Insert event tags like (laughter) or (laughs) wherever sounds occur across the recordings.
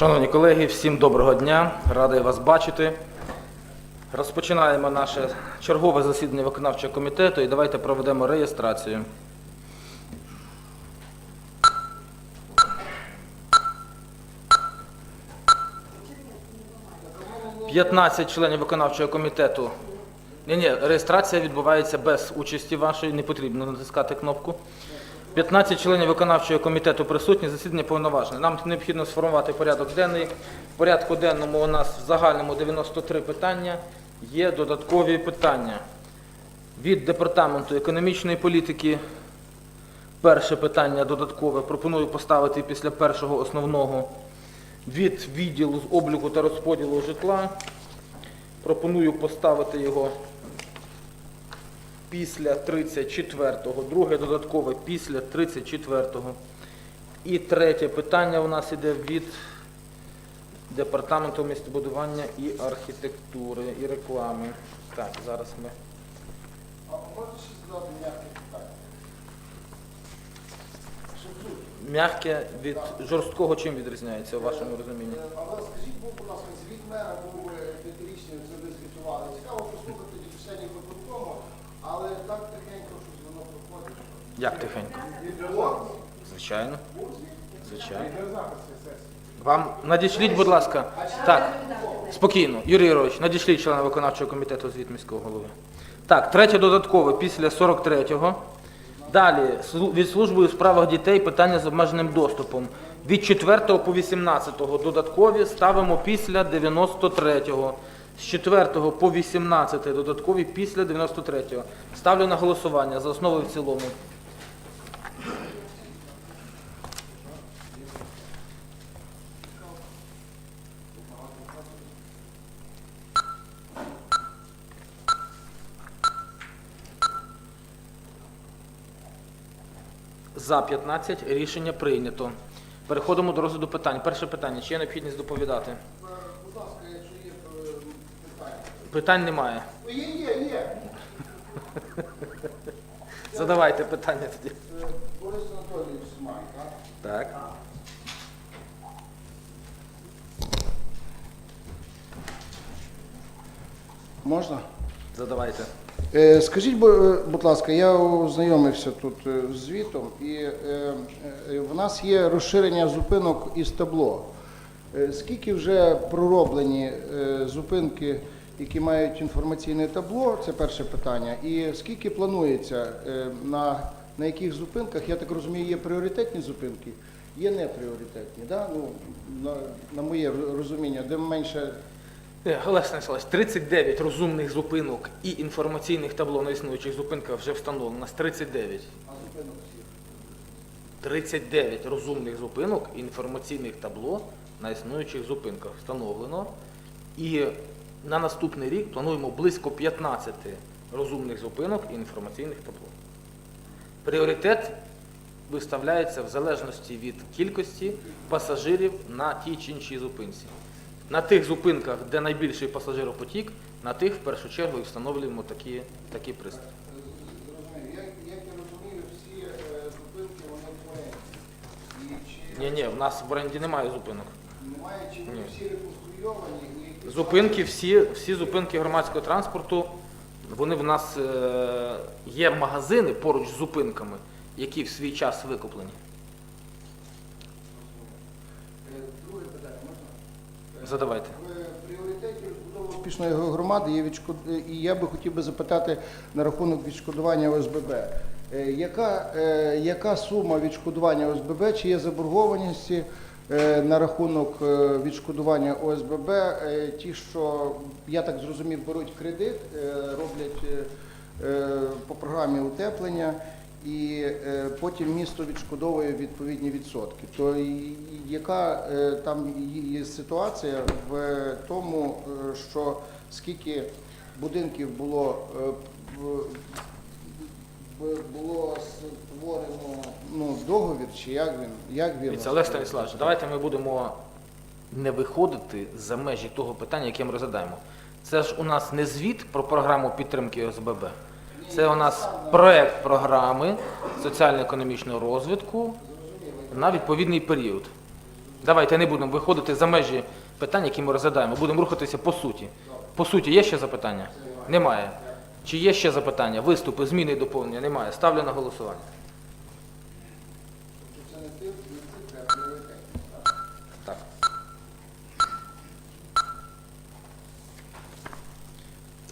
Шановні колеги, всім доброго дня, радий вас бачити. Розпочинаємо наше чергове засідання виконавчого комітету і давайте проведемо реєстрацію. П'ятнадцять членів виконавчого комітету. Ні, ні, реєстрація відбувається без участі вашої, не потрібно натискати кнопку. 15 членів виконавчого комітету присутні, засідання повноважне. Нам необхідно сформувати порядок денний. В порядку денному у нас в загальному 93 питання, є додаткові питання. Від Департаменту економічної політики перше питання додаткове пропоную поставити після першого основного. Від відділу з обліку та розподілу житла пропоную поставити його після 34-го, друге додаткове після 34-го. І третє питання у нас іде від Департаменту містобудування і архітектури і реклами. Так, зараз ми. А можете ще задати м'яке питання? Мягке від жорсткого чим відрізняється у вашому розумінні? Е, Але скажіть, будь ласка, звіт мера був е, п'ятирічний, це ви звітували. Цікаво послухати але так тихенько, щоб воно проходить. Як тихенько? Звичайно. Звичайно. Вам надішліть, будь ласка. Так, спокійно. Юрій Юрович, надішліть члена виконавчого комітету звіт міського голови. Так, третє додаткове після 43-го. Далі від служби у справах дітей питання з обмеженим доступом. Від 4 по 18 додаткові ставимо після 93-го. З 4 по 18 додаткові після 93-го. Ставлю на голосування за основу і в цілому. За 15 рішення прийнято. Переходимо до розгляду питань. Перше питання. Чи є необхідність доповідати? Будь ласка, якщо. Питань немає. Ну, Є, є, є. (laughs) Задавайте питання тоді. Е, Борис Анатолійович Смай, так? Так. Можна? Задавайте. Е, Скажіть, бу- е, будь ласка, я ознайомився тут е, з звітом, і е, е, в нас є розширення зупинок із табло. Е, Скільки вже пророблені е, зупинки, які мають інформаційне табло? Це перше питання. І скільки планується е, на, на яких зупинках, я так розумію, є пріоритетні зупинки, є непріоритетні, да? ну, на, на моє розуміння, де менше Е, Олег Станіславович, 39 розумних зупинок і інформаційних табло на існуючих зупинках вже встановлено. У нас 39. а зупинок всіх. 39 розумних зупинок і інформаційних табло на існуючих зупинках встановлено. І на наступний рік плануємо близько 15 розумних зупинок і інформаційних табло. Пріоритет виставляється в залежності від кількості пасажирів на тій чи іншій зупинці. На тих зупинках, де найбільший пасажиропотік, на тих в першу чергу і встановлюємо такі, такі пристрої. Ні, ні, в нас в оренді немає зупинок. немає, чи вони всі реконструйовані? Зупинки, всі, всі зупинки громадського транспорту, вони в нас е, є магазини поруч з зупинками, які в свій час викуплені. Е, Друге питання можна? Задавайте. Пріоритеті розбудови успішної громади є відшкод... і я би хотів би запитати на рахунок відшкодування ОСББ. Е, Яка, е, яка сума відшкодування ОСББ, чи є заборгованості е, на рахунок е, відшкодування ОСББ? Е, Ті, що, я так зрозумів, беруть кредит, е, роблять е, е, по програмі утеплення, і е, потім місто відшкодовує відповідні відсотки. То яка е, там є ситуація в тому, е, що скільки будинків було е, в- було створено ну, договір, чи як він? Як він Олег Станіславович, давайте ми будемо не виходити за межі того питання, яке ми розглядаємо. Це ж у нас не звіт про програму підтримки ОСББ. Це у нас проект програми соціально-економічного розвитку на відповідний період. Давайте не будемо виходити за межі питань, які ми розглядаємо. Будемо рухатися по суті. По суті, є ще запитання? Немає. Чи є ще запитання? Виступи, зміни і доповнення? Немає. Ставлю на голосування. Так?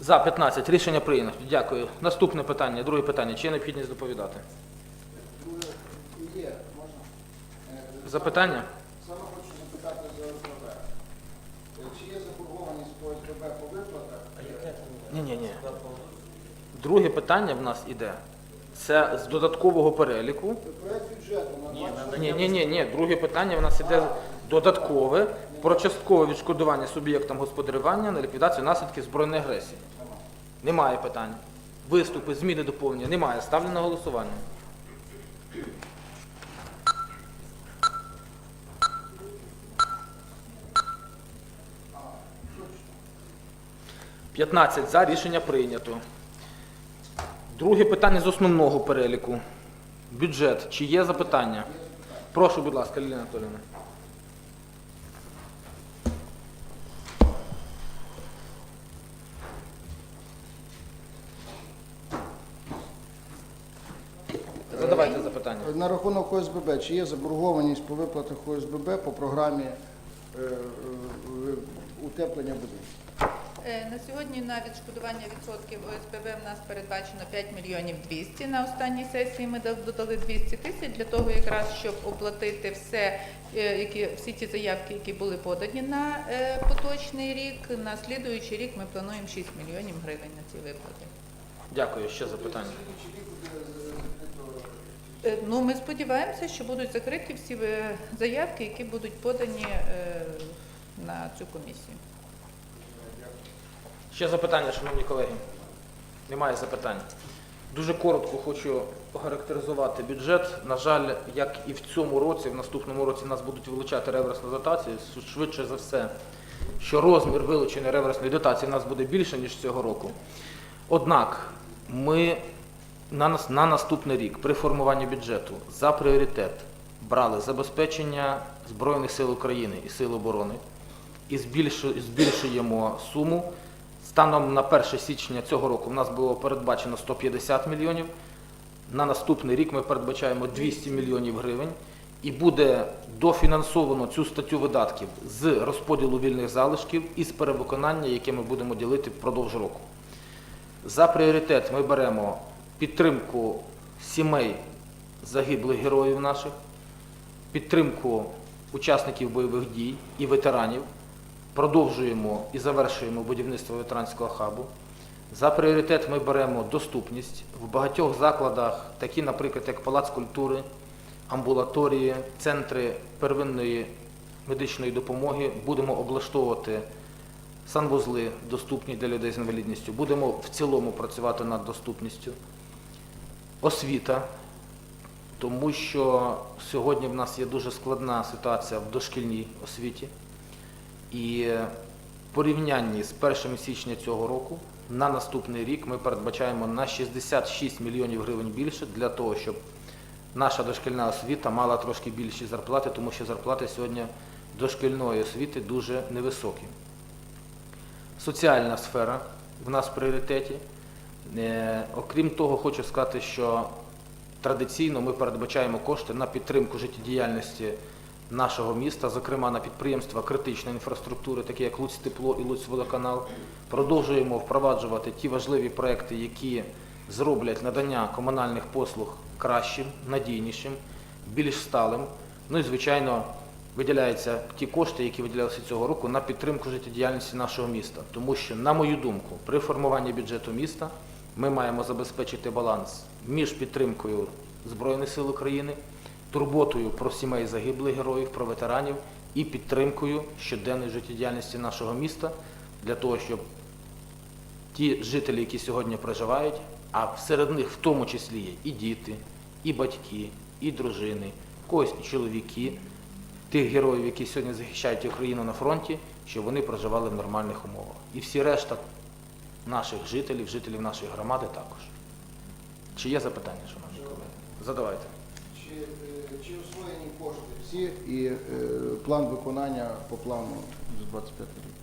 За 15. Рішення прийнято. Дякую. Наступне питання, друге питання. Чи є необхідність доповідати? Є, можна? Запитання? Саме хочу запитати за ОСББ. Чи є заборгованість по ОСББ по виплатах? Ні, ні, ні. Друге питання в нас іде. Це з додаткового переліку. Проект бюджету на 20 Ні, ні, ні, ні. Друге питання в нас іде додаткове про часткове відшкодування суб'єктам господарювання на ліквідацію наслідків збройної агресії. Немає питань. Виступи, зміни, доповнення. Немає. Ставлю на голосування. П'ятнадцять за рішення прийнято. Друге питання з основного переліку. Бюджет. Чи є запитання? Прошу, будь ласка, Лілія Анатолійовна. Задавайте запитання. На рахунок ОСББ, чи є заборгованість по виплатах ОСББ по програмі е, е, утеплення будинків? Е, На сьогодні на відшкодування відсотків ОСББ в нас передбачено 5 мільйонів 200. На останній сесії ми додали 200 тисяч для того, якраз щоб оплатити все, е, які всі ті заявки, які були подані на е, поточний рік. На слідуючий рік ми плануємо 6 мільйонів гривень на ці виплати. Дякую. Ще запитання. Ну, ми сподіваємося, що будуть закриті всі заявки, які будуть подані на цю комісію. Ще запитання, шановні колеги. Немає запитань. Дуже коротко хочу охарактеризувати бюджет. На жаль, як і в цьому році, в наступному році нас будуть вилучати реверсну дотацію. Швидше за все, що розмір вилученої реверсної дотації в нас буде більше, ніж цього року. Однак ми на, нас- на наступний рік при формуванні бюджету за пріоритет брали забезпечення Збройних сил України і Сил оборони і збільшуємо суму. Станом на 1 січня цього року в нас було передбачено 150 мільйонів. На наступний рік ми передбачаємо 200 мільйонів гривень і буде дофінансовано цю статтю видатків з розподілу вільних залишків і з перевиконання, яке ми будемо ділити впродовж року. За пріоритет ми беремо підтримку сімей загиблих героїв наших, підтримку учасників бойових дій і ветеранів. Продовжуємо і завершуємо будівництво ветеранського хабу. За пріоритет ми беремо доступність в багатьох закладах, такі, наприклад, як Палац культури, амбулаторії, центри первинної медичної допомоги. Будемо облаштовувати санвузли доступні для людей з інвалідністю. Будемо в цілому працювати над доступністю. Освіта, тому що сьогодні в нас є дуже складна ситуація в дошкільній освіті. І в порівнянні з 1 січня цього року на наступний рік ми передбачаємо на 66 мільйонів гривень більше для того, щоб наша дошкільна освіта мала трошки більші зарплати, тому що зарплати сьогодні дошкільної освіти дуже невисокі. Соціальна сфера в нас в пріоритеті. Е, Окрім того, хочу сказати, що традиційно ми передбачаємо кошти на підтримку життєдіяльності нашого міста, зокрема на підприємства критичної інфраструктури, такі як Луць Тепло і Луць Водоканал. Продовжуємо впроваджувати ті важливі проекти, які зроблять надання комунальних послуг кращим, надійнішим, більш сталим. Ну і звичайно. Виділяються ті кошти, які виділялися цього року на підтримку життєдіяльності нашого міста. Тому що, на мою думку, при формуванні бюджету міста ми маємо забезпечити баланс між підтримкою Збройних сил України, турботою про сімей загиблих героїв, про ветеранів і підтримкою щоденної життєдіяльності нашого міста для того, щоб ті жителі, які сьогодні проживають, а серед них в тому числі є і діти, і батьки, і дружини, когось і чоловіки, тих героїв, які сьогодні захищають Україну на фронті, щоб вони проживали в нормальних умовах. І всі решта наших жителів, жителів нашої громади також. Чи є запитання, шановні колеги? Задавайте. Чи Чи, е, освоєні кошти всі і е, план виконання по плану з 25 рік?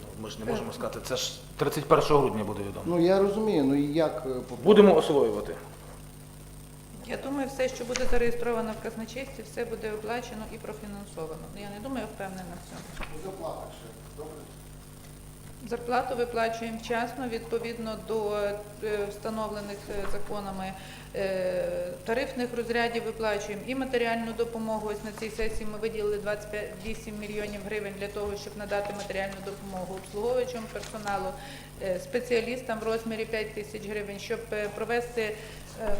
Ну, Ми ж не можемо сказати, це ж 31 грудня буде відомо. Ну я розумію, ну і як е, по Будемо освоювати. Я думаю, все, що буде зареєстровано в казначействі, все буде оплачено і профінансовано. Ну, Я не думаю, впевнена в цьому. зарплата ще? Добре. Зарплату виплачуємо вчасно, відповідно до е, встановлених е, законами е, тарифних розрядів виплачуємо і матеріальну допомогу. Ось на цій сесії ми виділили 28 мільйонів гривень для того, щоб надати матеріальну допомогу обслуговуючому персоналу, спеціалістам в розмірі 5 тисяч гривень, щоб провести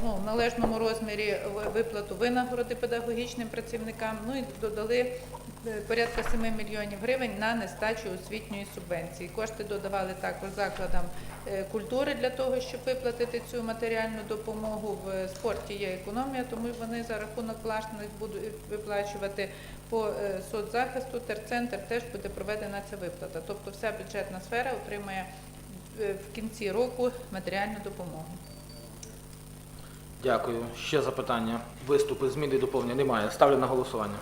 ну, в належному розмірі виплату винагороди педагогічним працівникам. Ну і додали порядка 7 мільйонів гривень на нестачу освітньої субвенції. Кошти додавали також закладам е, культури для того, щоб виплатити цю матеріальну допомогу. В спорті є економія, тому вони за рахунок власних будуть виплачувати по е, соцзахисту. Терцентр теж буде проведена ця виплата. Тобто вся бюджетна сфера отримає е, в кінці року матеріальну допомогу. Дякую. Ще запитання. Виступи, зміни і доповнення немає. Ставлю на голосування.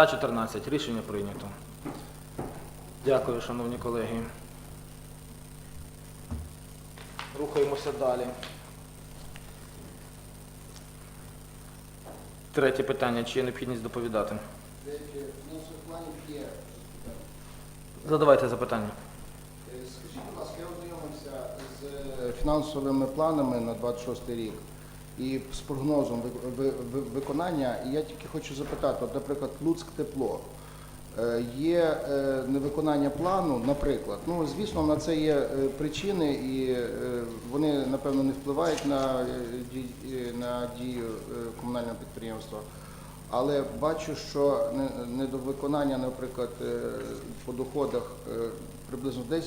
За 14. Рішення прийнято. Дякую, шановні колеги. Рухаємося далі. Третє питання. Чи є необхідність доповідати? Задавайте запитання. Е, Скажіть, будь ласка, я ознайомився з е, фінансовими планами на 26 рік і з прогнозом ви- ви- ви- виконання. І я тільки хочу запитати, от, наприклад, Луцьк тепло. Е, Є е, невиконання плану, наприклад. Ну, звісно, на це є е, причини, і вони, напевно, не впливають на, на дію комунального підприємства. Але бачу, що недовиконання, наприклад, по доходах приблизно 10%,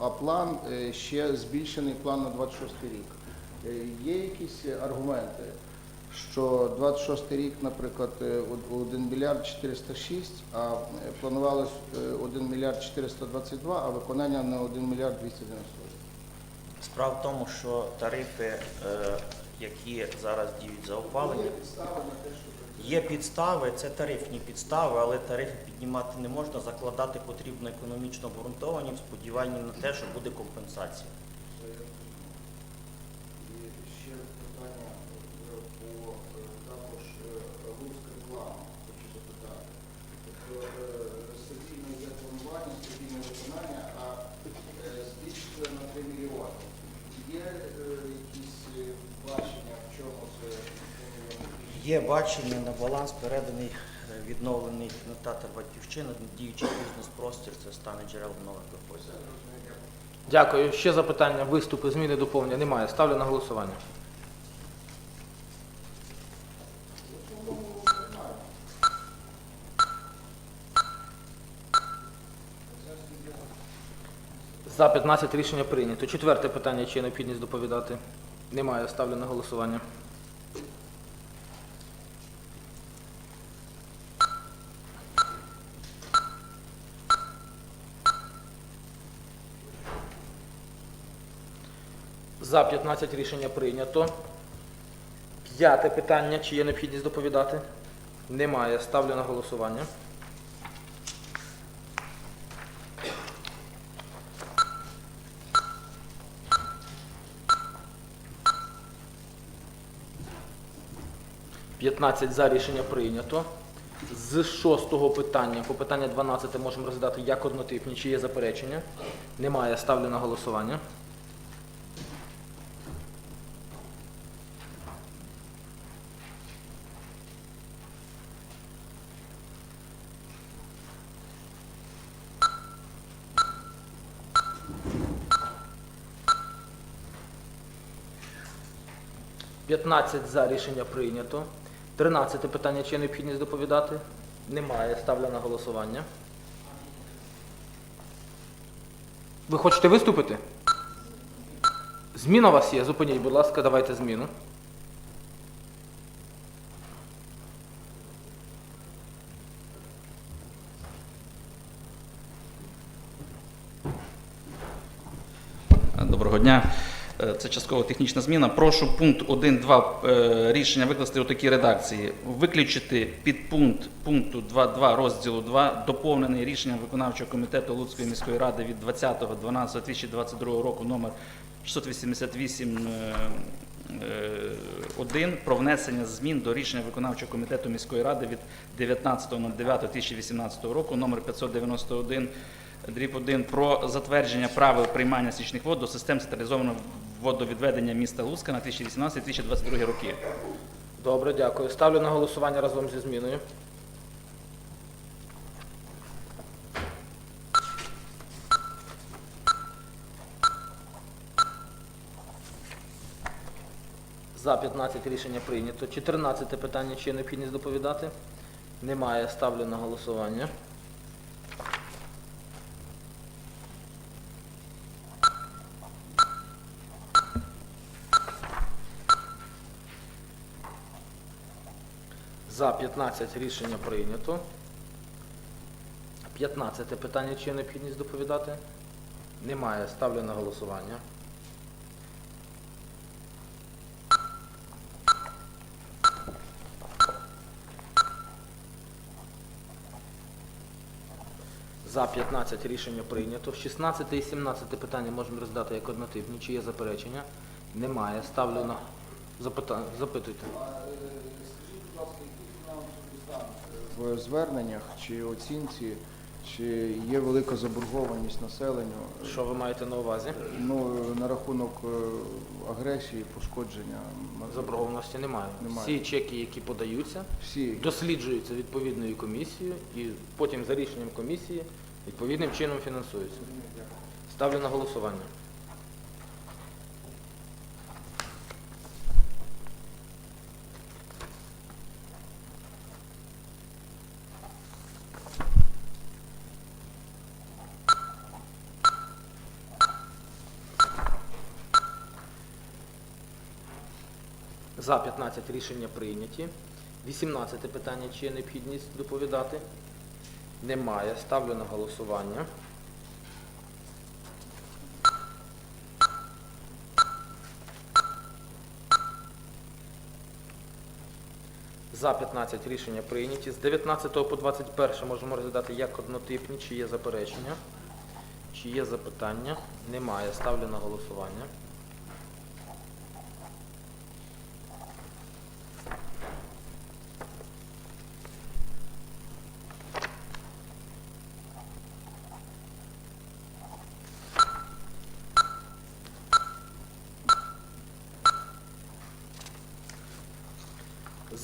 а план ще збільшений план на 26 рік. Е, Є якісь аргументи, що 26 рік, наприклад, е, 1 мільярд 406, а е, планувалось е, 1 мільярд 422, а виконання на 1 мільярд 298. Справа в тому, що тарифи, е, які зараз діють за опалення, є підстави, це тарифні підстави, але тарифи піднімати не можна, закладати потрібно економічно обґрунтовані в сподіванні на те, що буде компенсація. Є бачення на баланс переданий е, відновлений кінотеатр Батьківщина, діючий бізнес-простір, це стане джерелом нових доходів. Дякую. Ще запитання, виступи, зміни, доповнення немає. Ставлю на голосування. За 15 рішення прийнято. Четверте питання, чи є необхідність доповідати? Немає. Ставлю на голосування. За 15 рішення прийнято. П'яте питання, чи є необхідність доповідати? Немає. Ставлю на голосування. П'ятнадцять за рішення прийнято. З шостого питання по питання 12 можемо розглядати як однотипні, чи є заперечення. Немає. Ставлю на голосування. 15 за рішення прийнято. 13 питання, чи є необхідність доповідати? Немає. Ставлю на голосування. Ви хочете виступити? Зміна у вас є. Зупиніть, будь ласка, давайте зміну. Доброго дня. Е, Це частково технічна зміна. Прошу пункт 1.2 е, рішення викласти у такій редакції. Виключити підпункт пункту 2.2 розділу 2, доповнений рішенням виконавчого комітету Луцької міської ради від 20.12.2022 року номер 688 е, е, 1 про внесення змін до рішення виконавчого комітету міської ради від 19.09.2018 року номер 591 дріб 1 про затвердження правил приймання стічних вод до систем централізованого водовідведення міста Луцька на 2018-2022 роки. Добре, дякую. Ставлю на голосування разом зі зміною. За 15 рішення прийнято. 14 питання. Чи є необхідність доповідати? Немає. Ставлю на голосування. За 15 рішення прийнято. 15 питання. Чи є необхідність доповідати? Немає. Ставлю на голосування. За 15 рішення прийнято. 16 і 17 питання можемо роздати як однотипні. Чи є заперечення? Немає. Ставлю на запитання. Запитуйте. В зверненнях чи оцінці, чи є велика заборгованість населенню? Що ви маєте на увазі? Ну, на рахунок е, агресії, пошкодження. Заборгованості немає. Немає. Всі чеки, які подаються, Всі. досліджуються відповідною комісією і потім за рішенням комісії відповідним чином фінансуються. Ставлю на голосування. За 15 рішення прийняті. 18 питання, чи є необхідність доповідати? Немає. Ставлю на голосування. За 15 рішення прийняті. З 19 по 21 можемо розглядати як однотипні, чи є заперечення, чи є запитання. Немає. Ставлю на голосування.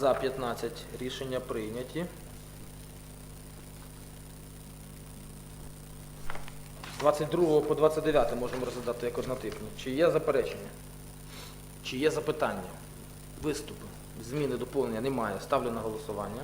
За 15 рішення прийняті. З 22 по 29 можемо розглядати як однотипні. Чи є заперечення? Чи є запитання? Виступи? Зміни, доповнення немає. Ставлю на голосування.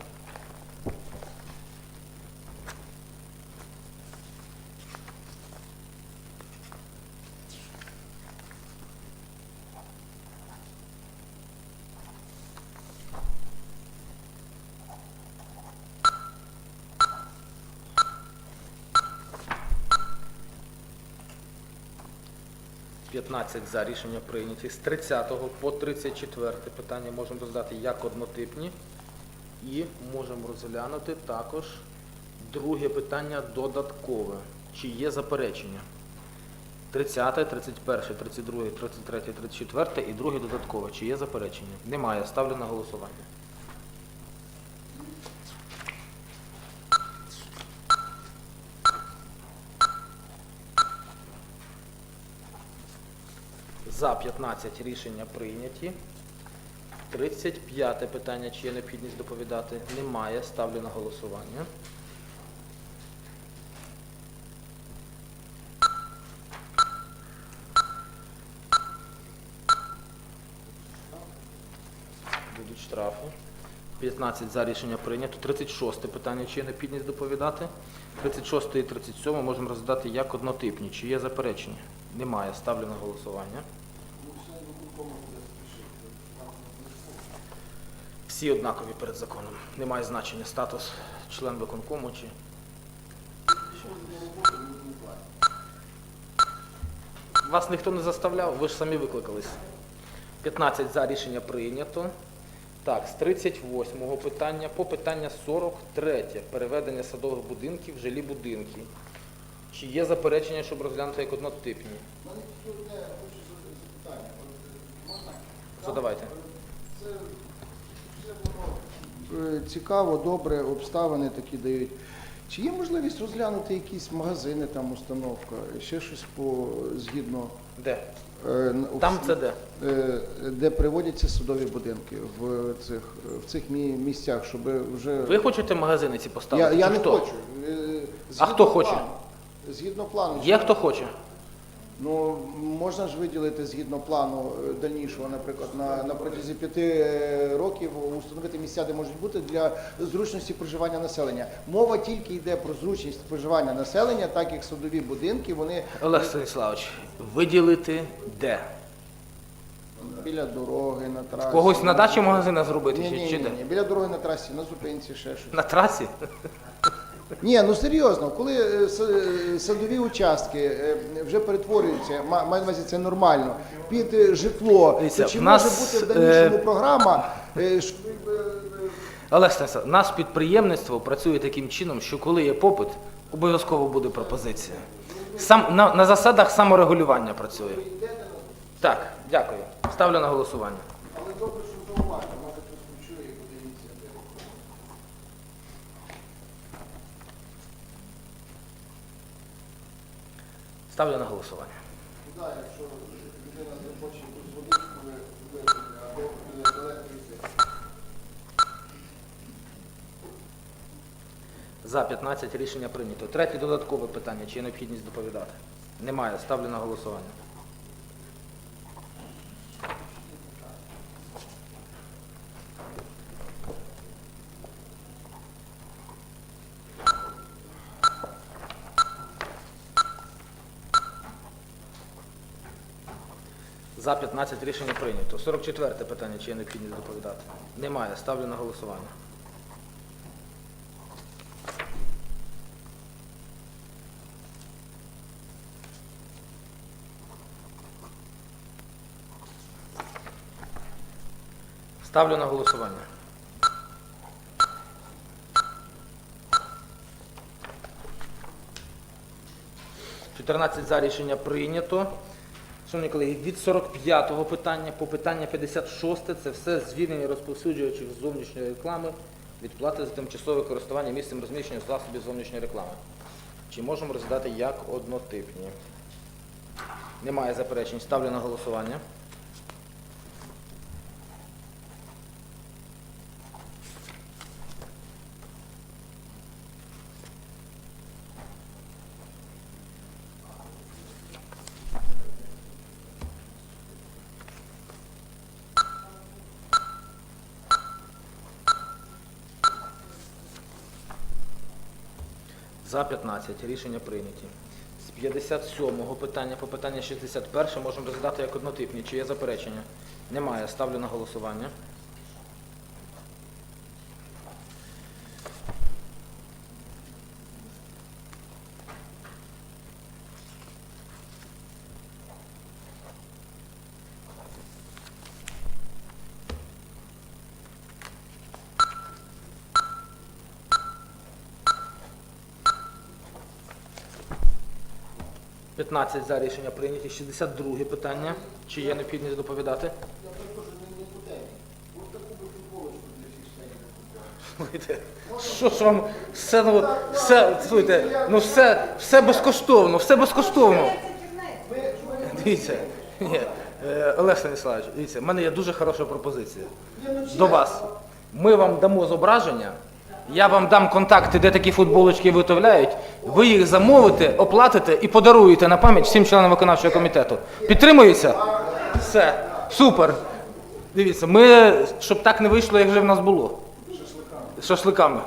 15 за рішення прийняті. З 30 по 34 питання можемо роздати як однотипні і можемо розглянути також друге питання додаткове. Чи є заперечення? 30, 31, 32, 33, 34 і друге додаткове. Чи є заперечення? Немає. Ставлю на голосування. За 15 рішення прийняті. 35 питання, чи є необхідність доповідати? Немає. Ставлю на голосування. Будуть штрафи. 15 за рішення прийнято. 36 питання, чи є необхідність доповідати? 36 і 37 можемо роздати як однотипні. Чи є заперечення? Немає. Ставлю на голосування. Всі однакові перед законом. Немає значення статус член виконкому чи. Вас ніхто не заставляв, ви ж самі викликались. 15 за рішення прийнято. Так, з 38-го питання по питання 43. Переведення садових будинків в жилі будинки. Чи є заперечення, щоб розглянути як однотипні? Задавайте. Е, Цікаво, добре, обставини такі дають. Чи є можливість розглянути якісь магазини, там установка, ще щось по згідно Де? е, Там це де? е, де приводяться садові будинки в цих в цих мі- місцях, щоб вже Ви хочете магазини ці я, поставити? я чи не хто? хочу. Е, згідно хто хоче? плану. Згідно плану. Є хто хоче? Ну, можна ж виділити згідно плану е, дальнішого, наприклад, на, на протязі п'яти е, років установити місця, де можуть бути для зручності проживання населення. Мова тільки йде про зручність проживання населення, так як садові будинки, вони Олег Станіславович, виділити де? біля дороги, на трасі. Когось на дачі магазина зробити? Ні, ні, чи ні, де? ні, біля дороги на трасі, на зупинці, ще щось. На трасі? Ні, ну серйозно, коли е, е, садові участки е, вже перетворюються, маю на увазі це нормально, під житло, Дивіться, то чи в може нас, бути в дальнішому е, програма? е, (coughs) що, е, Олег Станіславович, наше підприємництво працює таким чином, що коли є попит, обов'язково буде пропозиція. Сам, на, на засадах саморегулювання працює. Так, дякую. Ставлю на голосування. Але добре, що зауважено, може хтось почує і буде ініціатива. Ставлю на голосування. Ну, да, якщо людина захоче якусь водичку ви- випити або е, далеко голосування. За 15 рішення прийнято. Третє додаткове питання. Чи є необхідність доповідати? Немає. Ставлю на голосування. За 15 рішення прийнято. 44 питання. Чи є необхідність доповідати? Немає. Ставлю на голосування. Ставлю на голосування. «14 за рішення прийнято. Шановні колеги, від 45-го питання по питання 56 це все звільнення розповсюджувачів зовнішньої реклами від плати за тимчасове користування місцем розміщення засобів зовнішньої реклами. Чи можемо розглядати як однотипні? Немає заперечень. Ставлю на голосування. За 15. Рішення прийняті. З 57-го питання по питання 61 можемо розглядати як однотипні. Чи є заперечення? Немає. Ставлю на голосування. – 15 за рішення прийняті. 62 питання. Чи є необхідність доповідати? Слухайте, Що ж вам все, ну, все, слухайте, ну все, все безкоштовно, все безкоштовно. Дивіться, ні, е, Олег Станіславович, дивіться, в мене є дуже хороша пропозиція до вас. Ми вам дамо зображення, я вам дам контакти, де такі футболочки виготовляють, ви їх замовите, оплатите і подаруєте на пам'ять всім членам виконавчого комітету. Підтримується? Все, супер. Дивіться, ми, щоб так не вийшло, як вже в нас було. З шашликами.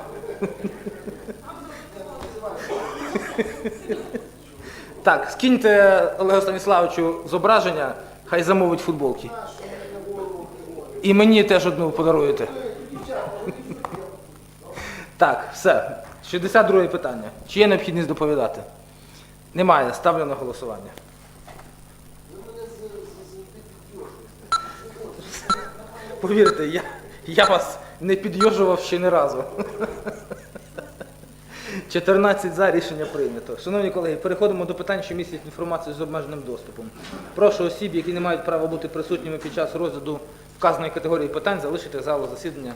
Так, скиньте Олегу Станіславовичу зображення, хай замовить футболки. І мені теж одну подаруєте. Так, все. 62 питання. Чи є необхідність доповідати? Немає. Ставлю на голосування. Повірте, я я вас не підйожував ще не разу. 14 за рішення прийнято. Шановні колеги, переходимо до питань, що містять інформацію з обмеженим доступом. Прошу осіб, які не мають права бути присутніми під час розгляду вказаної категорії питань, залишити залу засідання.